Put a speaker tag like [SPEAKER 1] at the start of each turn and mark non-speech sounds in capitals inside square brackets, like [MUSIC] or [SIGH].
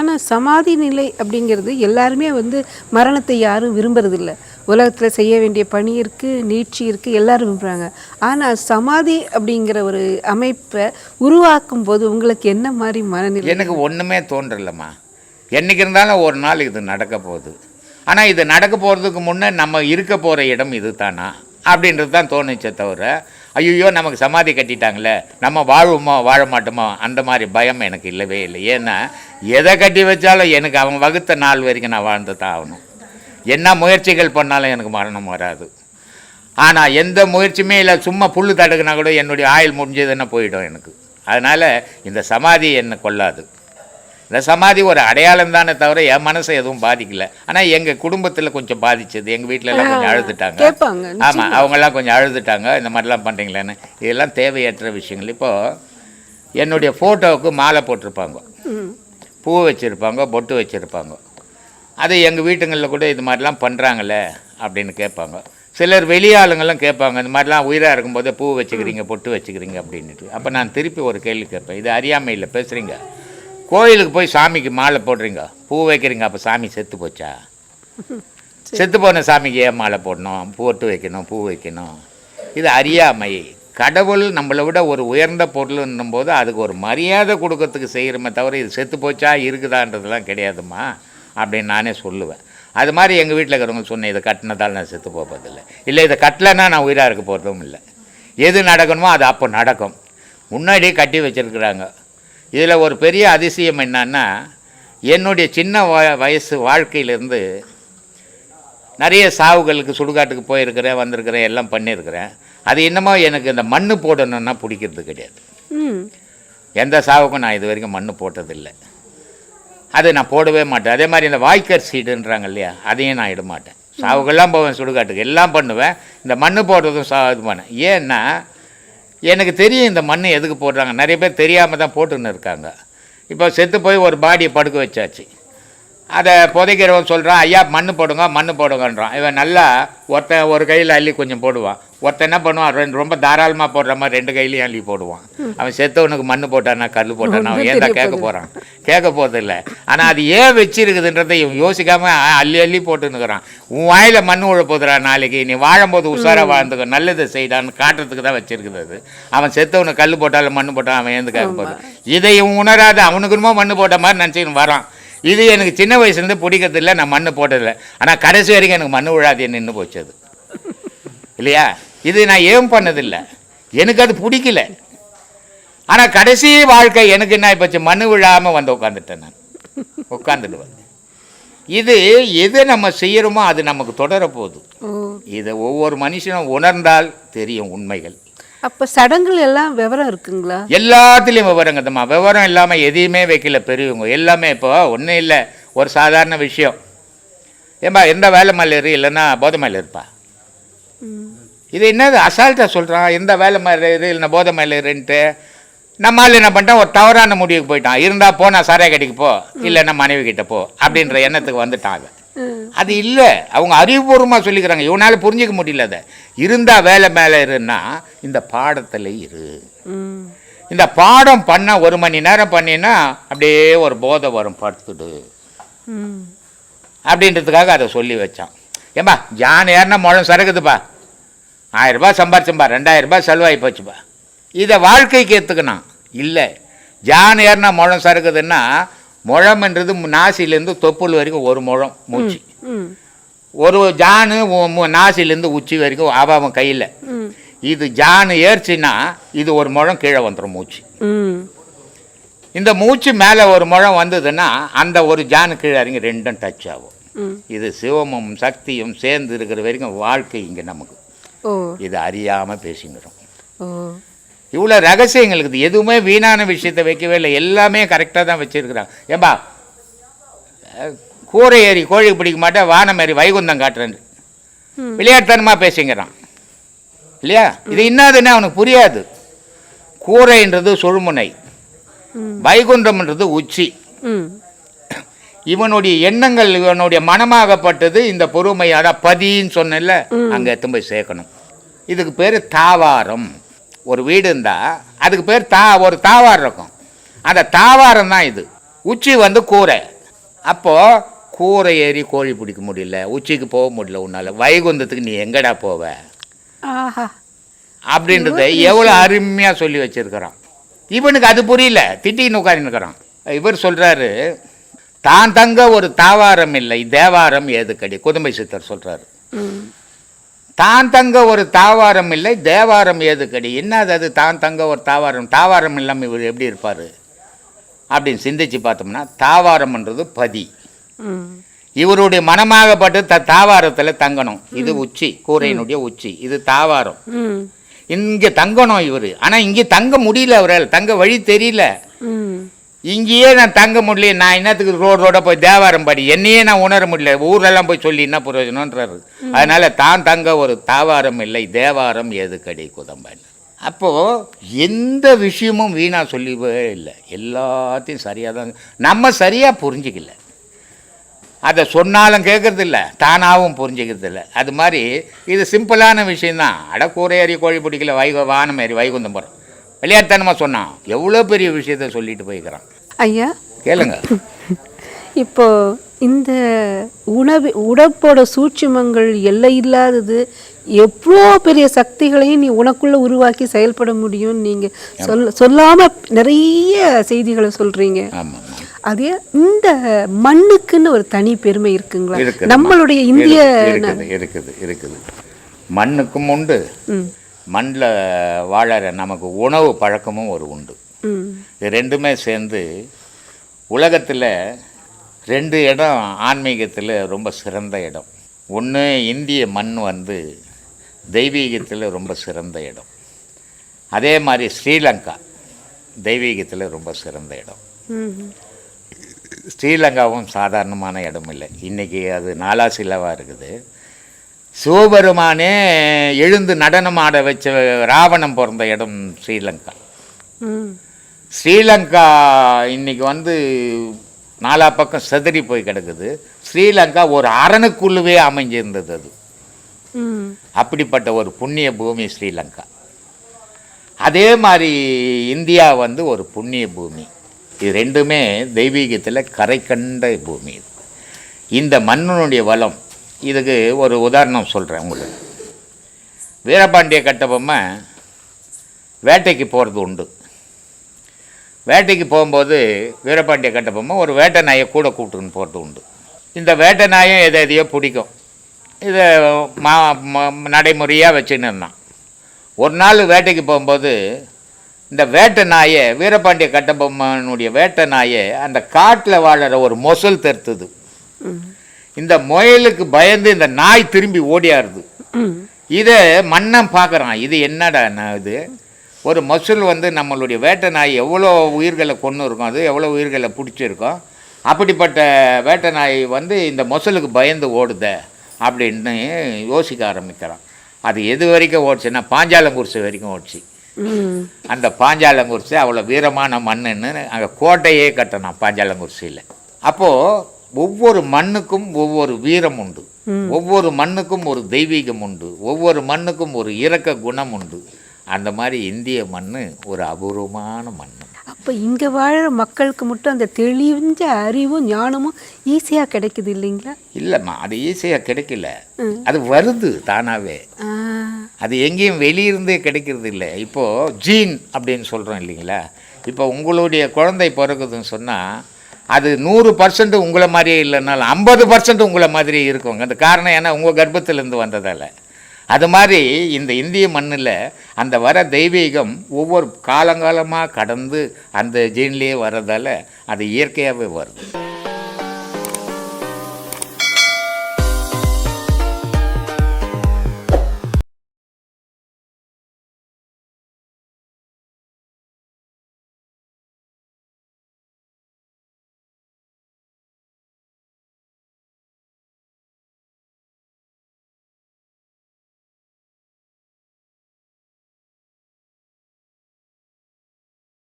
[SPEAKER 1] ஆனால் சமாதி நிலை அப்படிங்கிறது எல்லாருமே வந்து மரணத்தை யாரும் விரும்புறதில்ல. உலகத்தில் செய்ய வேண்டிய பணி இருக்குது நீட்சி இருக்குது எல்லாரும் விரும்புகிறாங்க ஆனால் சமாதி அப்படிங்கிற ஒரு அமைப்பை உருவாக்கும் போது உங்களுக்கு என்ன மாதிரி மனநிலை?
[SPEAKER 2] எனக்கு ஒன்றுமே தோன்றலம்மா. என்றைக்கு இருந்தாலும் ஒரு நாள் இது நடக்க போகுது. ஆனால் இது நடக்க போகிறதுக்கு முன்னே நம்ம இருக்க போகிற இடம் இது தானா அப்படின்றது தான் தோணுச்சே தவிர ஐயோ நமக்கு சமாதி கட்டிட்டாங்களே நம்ம வாழ்வோமோ வாழ மாட்டோமோ? அந்த மாதிரி பயம் எனக்கு இல்லவே இல்லை. ஏன்னா எதை கட்டி வச்சாலும் எனக்கு அவன் வகுத்த நாள் வரைக்கும் நான் வாழ்ந்து தான் ஆகணும். என்ன முயற்சிகள் பண்ணாலும் எனக்கு மரணம் வராது. ஆனால் எந்த முயற்சியுமே இல்லை சும்மா புல் தடுக்குனா கூட என்னுடைய ஆயுள் முடிஞ்சதுன்னா போயிடும் எனக்கு. அதனால் இந்த சமாதி என்னை கொள்ளாது. இந்த சமாதி ஒரு அடையாளம் தானே தவிர என் மனசை எதுவும் பாதிக்கல. ஆனால் எங்கள் குடும்பத்தில் கொஞ்சம் பாதிச்சது. எங்கள் வீட்டில எல்லாம் கொஞ்சம் அழுதுட்டாங்க. ஆமாம் அவங்கெல்லாம் கொஞ்சம் அழுதுட்டாங்க. இந்த மாதிரிலாம் பண்ணுறீங்களேன்னு இதெல்லாம் தேவையற்ற விஷயங்கள். இப்போது என்னுடைய ஃபோட்டோவுக்கு மாலை போட்டிருப்பாங்க. பூ வச்சுருப்பாங்க பொட்டு வச்சுருப்பாங்க. அது எங்கள் வீட்டுங்களில் கூட இது மாதிரிலாம் பண்ணுறாங்களே அப்படின்னு கேட்பாங்க. சிலர் வெளியாளுங்கெல்லாம் கேட்பாங்க இந்த மாதிரிலாம் உயிராக இருக்கும்போது பூ வச்சுக்கிறீங்க பொட்டு வச்சுக்கிறீங்க அப்படின்ட்டு அப்போ நான் திருப்பி ஒரு கேள்வி கேட்பேன் இது அறியாமையில் பேசுகிறீங்க கோயிலுக்கு போய் சாமிக்கு மாலை போடுறீங்க. பூ வைக்கிறீங்க அப்போ சாமி செத்து போச்சா? [LAUGHS] செத்து போன சாமிக்கு ஏன் மாலை போடணும்? பொட்டு வைக்கணும் பூ வைக்கணும். இது அறியாமை. கடவுள் நம்மளை விட ஒரு உயர்ந்த பொருள்ன்னும் போது அதுக்கு ஒரு மரியாதை கொடுக்கறதுக்கு செய்கிறோமே தவிர இது செத்து போச்சா இருக்குதான்றதுலாம் கிடையாதும்மா அப்படின்னு நானே சொல்லுவேன். அது மாதிரி எங்கள் வீட்டில் இருக்கிறவங்க சொன்னேன் இதை கட்டினதால் நான் செத்து போகிறதில்லை இல்லை இதை கட்டலைன்னா நான் உயிராக இருக்க போகிறதும் இல்லை. எது நடக்கணுமோ அது அப்போ நடக்கும். முன்னாடியே கட்டி வச்சுருக்குறாங்க. இதில் ஒரு பெரிய அதிசயம் என்னன்னா என்னுடைய சின்ன வ- வயசு வாழ்க்கையிலேருந்து நிறைய சாவுகளுக்கு சுடுகாட்டுக்கு போயிருக்கிறேன் வந்திருக்கிறேன் எல்லாம் பண்ணியிருக்கிறேன். அது என்னமோ எனக்கு இந்த மண்ணு போடணும்னா பிடிக்கிறது கிடையாது. எந்த சாவுக்கும் நான் இது வரைக்கும் மண்ணு போட்டதில்லை. அது நான் போடவே மாட்டேன். அதே மாதிரி இந்த வாய்க்கர் சீடுன்றாங்க இல்லையா அதையும் நான் இட மாட்டேன். சாவுக்கெல்லாம் போவேன் சுடுகாட்டுக்கு எல்லாம் பண்ணுவேன். இந்த மண்ணு போடுறதும் சா இது பண்ணேன். ஏன்னா எனக்கு தெரியும் இந்த மண் எதுக்கு போடுறாங்க. நிறைய பேர் தெரியாமல் தான் போட்டுன்னு இருக்காங்க. இப்போ செத்து போய் ஒரு பாடியை படுக்க வச்சாச்சு. அதை புதைக்கிறவன் சொல்கிறான் ஐயா மண்ணு போடுங்க மண்ணு போடுங்கன்றான். இவன் நல்லா ஒருத்தன் ஒரு கையில் அள்ளி கொஞ்சம் போடுவான். ஒருத்தன் என்ன பண்ணுவான் ரெண்டு ரொம்ப தாராளமாக போடுற மாதிரி ரெண்டு கையிலையும் அள்ளி போடுவான்? அவன் செத்தவனுக்கு மண்ணு போட்டானா கல் போட்டானா அவன் ஏன் தான் கேட்க போகிறான் கேட்க போகிறதில்ல ஆனால் அது ஏன் வச்சிருக்குதுன்றதை இவன் யோசிக்காமல் அள்ளி அள்ளி போட்டுன்னுக்குறான். உன் வாயில் மண் உழ போதுடா நாளைக்கு நீ வாழும்போது உஷாராக வாழ்ந்துக்க நல்லது செய்தான்னு காட்டுறதுக்கு தான் வச்சிருக்குது அது. அவன் செத்தவனுக்கு கல் போட்டாலும் மண்ணு போட்டான் அவன் ஏந்து கேட்க போகுது. இதை இவன் உணராத அவனுக்குமோ மண்ணு போட்ட மாதிரி நினச்சின்னு வரான். இது எனக்கு சின்ன வயசுலேருந்து பிடிக்கிறதில்ல நான் மண்ணு போட்டதில்லை. ஆனால் கடைசி வரைக்கும் எனக்கு மண்ணு விழாது நின்று போச்சு அது. இல்லையா? இது நான் ஏன் பண்ணதில்லை? எனக்கு அது பிடிக்கல. ஆனால் கடைசி வாழ்க்கை எனக்கு என்ன போச்சு மண்ணு விழாமல் வந்து உட்காந்துட்டேன் நான். உட்காந்துடுவேன் இது எது நம்ம செய்கிறோமோ அது நமக்கு தொடர போகுது
[SPEAKER 1] ஓ.
[SPEAKER 2] இதை ஒவ்வொரு மனுஷனும் உணர்ந்தால் தெரியும் உண்மைகள்.
[SPEAKER 1] அப்போ சடங்குகள் எல்லாம் விவரம் இருக்குங்களா?
[SPEAKER 2] எல்லாத்துலேயும் விவரங்கதம்மா விவரம் இல்லாமல் எதையுமே வைக்கல பெரியவங்க. எல்லாமே இப்போ ஒன்றும் இல்லை. ஒரு சாதாரண விஷயம். ஏம்பா எந்த வேலை மேலே இரு இல்லைன்னா போதை மேலே இருப்பா இது என்னது? அசால்ட்டாக சொல்கிறான் எந்த வேலை மேலே இரு இல்லைன்னா போதை மேலே இருன்ட்டு நம்ம ஆள் என்ன பண்ணிட்டான்? ஒரு தவறான முடிவுக்கு போயிட்டான். இருந்தால் போ நான் சாராய கடைக்கு போ இல்லைன்னா மனைவி கிட்ட போ அப்படின்ற எண்ணத்துக்கு
[SPEAKER 1] ம்.
[SPEAKER 2] அது இல்லை. அவங்க அறிவுபூர்வமாக சொல்லிக்கிறாங்க. இவனால புரிஞ்சிக்க முடியல அதை. இருந்தால் வேலை மேலே இருன்னா இந்த பாடத்தில் இரு. இந்த பாடம் பண்ண ஒரு மணி நேரம் பண்ணினா அப்படியே ஒரு போதை வரும் படுத்துடு. அப்படின்றதுக்காக அதை சொல்லி வச்சான். ஏம்பா ஜான் ஏறினா முழம் சரக்குதுப்பா ஆயிரம் ரூபாய் சம்பாரிச்சம்பா ரெண்டாயிரம் ரூபாய் செலவாகி போச்சுப்பா. இதை வாழ்க்கைக்கு ஏற்றுக்கணும் இல்லை. ஜான் ஏறினா முழம் சறுக்குதுன்னா முழம்ன்றது நாசிலேருந்து தொப்புள் வரைக்கும் ஒரு முழம் மூச்சு. ஒரு ஜானு நாசிலேருந்து உச்சி வரைக்கும் அவ அவன் கையில். இது ஜானு ஏறிச்சுன்னா இது ஒரு முழம் கீழே வந்துடும் மூச்சு. இந்த மூச்சு மேலே ஒரு முழம் வந்ததுன்னா அந்த ஒரு ஜானு கீழே இறங்கி ரெண்டும் டச் ஆகும். இது சிவமும் சக்தியும் சேர்ந்து இருக்கிற வரைக்கும் வாழ்க்கை இங்கே நமக்கு. இது அறியாமல் பேசிக்கிறோம் இவ்வளோ ரகசியங்கள் இருக்குது எதுவுமே வீணான விஷயத்தை வைக்கவே இல்லை. எல்லாமே கரெக்டாக தான் வச்சுருக்குறாங்க. ஏம்பா கூரை ஏறி கோழி பிடிக்க மாட்டேன் வானம் ஏறி வைகுந்தம் காட்டுறேன். விளையாட்டுத்தனமாக பேசிங்கிறான். இல்லையா? இது என்னதுன்னு அவனுக்கு புரியாது. கூரைன்றது சுழுமுனை. வைகுண்டம்ன்றது உச்சி. இவனுடைய எண்ணங்கள் இவனுடைய மனமாகப்பட்டது. இந்த பொறுமை அதான் பதின்னு சொன்னேன்ல அங்கே எடுத்து போய் சேர்க்கணும். இதுக்கு பேர் தாவாரம். ஒரு வீடு இருந்தால் அதுக்கு பேர் தா ஒரு தாவாரம் இருக்கும். அந்த தாவாரம் தான் இது. உச்சி வந்து கூரை. அப்போது கூரை ஏறி கோழி பிடிக்க முடியல. உச்சிக்கு போக முடியல உன்னால். வைகுந்தத்துக்கு நீ எங்கடா போவ? அப்படின்றத எவ்வளோ அருமையாக சொல்லி வச்சிருக்கிறான். இவனுக்கு அது புரியல. திட்டின்னு உட்காந்துருக்கிறான் இவர் சொல்கிறாரு தான் தங்க ஒரு தாவாரம் இல்லை தேவாரம் ஏதுக்கடி குதும்பை சித்தர் சொல்கிறாரு
[SPEAKER 1] ம்.
[SPEAKER 2] தான் தங்க ஒரு தாவாரம் இல்லை தேவாரம் ஏதுக்கடி என்னது அது தான் தங்க ஒரு தாவாரம்? தாவாரம் இல்லாமல் இவர் எப்படி இருப்பார்? அப்படின்னு சிந்திச்சு பார்த்தோம்னா தாவாரம்ன்றது பதி. இவருடைய மனமாகப்பட்டு த தாவாரத்தில் தங்கணும். இது உச்சி கூரையினுடைய உச்சி இது தாவாரம். இங்கே தங்கணும் இவர். ஆனால் இங்கே தங்க முடியல அவரால் தங்க வழி தெரியல. இங்கேயே நான் தங்க முடியல நான் என்னத்துக்கு ரோடு ரோட போய் தேவாரம் படி? என்னையே நான் உணர முடியல. ஊரெல்லாம் போய் சொல்லி என்ன பிரயோஜனன்றாரு அதனால தான் தங்க ஒரு தாவாரம் இல்லை தேவாரம் எதுக்கடி குதம்பன் அப்போது எந்த விஷயமும் வீணாக சொல்லவே இல்லை. எல்லாத்தையும் சரியாக தான் நம்ம சரியாக புரிஞ்சிக்கல. அதை சொன்னாலும் கேட்கறது இல்ல தானாகவும் புரிஞ்சுக்கிறது இல்லை அது மாதிரி இது சிம்பிளான விஷயந்தான் அட கூரையறி கோழி பிடிக்கல வைக வானம் ஏறி வைகுந்தம் போகிறோம் விளையாட்டுத்தனமாக சொன்னான். எவ்வளோ பெரிய விஷயத்த சொல்லிட்டு போய்க்கிறான்.
[SPEAKER 1] ஐயா.
[SPEAKER 2] கேளுங்க. [LAUGHS]
[SPEAKER 1] இப்போ இந்த உணவு உடம்போட சூட்சுமங்கள் எல்லை இல்லாதது எவ்வளோ பெரிய சக்திகளையும் நீ உனக்குள்ள உருவாக்கி செயல்பட முடியும் நீங்க சொல்ல சொல்லாம நிறைய செய்திகளை சொல்றீங்க.
[SPEAKER 2] ஆமாம்
[SPEAKER 1] அதே இந்த மண்ணுக்குன்னு ஒரு தனி பெருமை இருக்குங்களா? நம்மளுடைய இந்திய
[SPEAKER 2] இருக்குது இருக்குது மண்ணுக்கும் உண்டு. மண்ணில் வாழற நமக்கு உணவு பழக்கமும் ஒரு உண்டு. இது ரெண்டுமே சேர்ந்து உலகத்தில் ரெண்டு இடம் ஆன்மீகத்தில் ரொம்ப சிறந்த இடம். ஒன்று இந்திய மண் வந்து தெய்வீகத்தில் ரொம்ப சிறந்த இடம். அதே மாதிரி ஸ்ரீலங்கா தெய்வீகத்தில் ரொம்ப சிறந்த இடம். ஸ்ரீலங்காவும் சாதாரணமான இடம் இல்லை இன்றைக்கி அது நாலாசிலவாக இருக்குது. சிவபெருமானே எழுந்து நடனம் ஆட வச்ச ராவணம் பிறந்த இடம் ஸ்ரீலங்கா. ஸ்ரீலங்கா இன்னைக்கு வந்து நாலா பக்கம் செதறி போய் கிடக்குது. ஸ்ரீலங்கா ஒரு அரணுக்குள்ளவே அமைஞ்சிருந்தது அது. அப்படிப்பட்ட ஒரு புண்ணிய பூமி ஸ்ரீலங்கா. அதே மாதிரி இந்தியா வந்து ஒரு புண்ணிய பூமி. இது ரெண்டுமே தெய்வீகத்தில் கரை கண்ட பூமி இது. இந்த மண்ணினுடைய வளம் இதுக்கு ஒரு உதாரணம் சொல்கிறேன் உங்களுக்கு. வீரபாண்டிய கட்டபொம்மை வேட்டைக்கு போகிறது உண்டு. வேட்டைக்கு போகும்போது வீரபாண்டிய கட்டபொம்மை ஒரு வேட்டை நாயை கூட கூப்பிட்டுன்னு போகிறது உண்டு. இந்த வேட்டை நாயும் எதை எதையோ பிடிக்கும். இதை மா நடைமுறையாக வச்சுன்னு இருந்தான். ஒரு நாள் வேட்டைக்கு போகும்போது இந்த வேட்டை நாயை வீரபாண்டிய கட்டபொம்மனுடைய வேட்டை நாயை அந்த காட்டில் வாழற ஒரு மொசல் தருத்துது. இந்த முயலுக்கு பயந்து இந்த நாய் திரும்பி ஓடியாருது. இதை மன்னன் பார்க்குறான் இது என்னடா நான் இது? ஒரு மொசல் வந்து நம்மளுடைய வேட்டை நாய் எவ்வளோ உயிர்களை கொன்று இருக்கும் அது எவ்வளோ உயிர்களை பிடிச்சிருக்கோம் அப்படிப்பட்ட வேட்டை நாய் வந்து இந்த மொசலுக்கு பயந்து ஓடுதே அப்படின்னு யோசிக்க ஆரம்பிக்கிறான். அது எது வரைக்கும் ஓடிச்சுன்னா பாஞ்சாலங்குறிச்சி வரைக்கும் ஓடிச்சு. அந்த பாஞ்சாலங்குறிச்சி அவ்வளோ வீரமான மண்ணுன்னு அங்கே கோட்டையே கட்டினான் பாஞ்சாலங்குறிச்சியில் அப்போது ஒவ்வொரு மண்ணுக்கும் ஒவ்வொரு வீரம் உண்டு. ஒவ்வொரு மண்ணுக்கும் ஒரு தெய்வீகம் உண்டு. ஒவ்வொரு மண்ணுக்கும் ஒரு இரக்க குணம் உண்டு. அந்த மாதிரி இந்திய மண் ஒரு அபூர்வமான மண்
[SPEAKER 1] அப்போ இங்கே வாழுற மக்களுக்கு மட்டும் அந்த தெளிஞ்ச அறிவும் ஞானமும் ஈஸியாக கிடைக்குது இல்லைங்களா?
[SPEAKER 2] இல்லைம்மா அது ஈஸியாக கிடைக்கல. அது வருது தானாகவே அது எங்கேயும் வெளியிருந்தே கிடைக்கிறது இல்லை. இப்போது ஜீன் அப்படின்னு சொல்கிறோம் இல்லைங்களா? இப்போ உங்களுடைய குழந்தை பிறகுதுன்னு சொன்னால் அது நூறு பர்சன்ட் உங்களை மாதிரியே இல்லைனாலும் ஐம்பது பர்சன்ட் உங்களை மாதிரியே இருக்குங்க. அந்த காரணம் ஏன்னா உங்கள் கர்ப்பத்திலேருந்து வந்ததால். அது மாதிரி இந்த இந்திய மண்ணில் அந்த வர தெய்வீகம் ஒவ்வொரு காலங்காலமாக கடந்து அந்த ஜீன்லேயே வர்றதால அது இயற்கையாகவே வருது.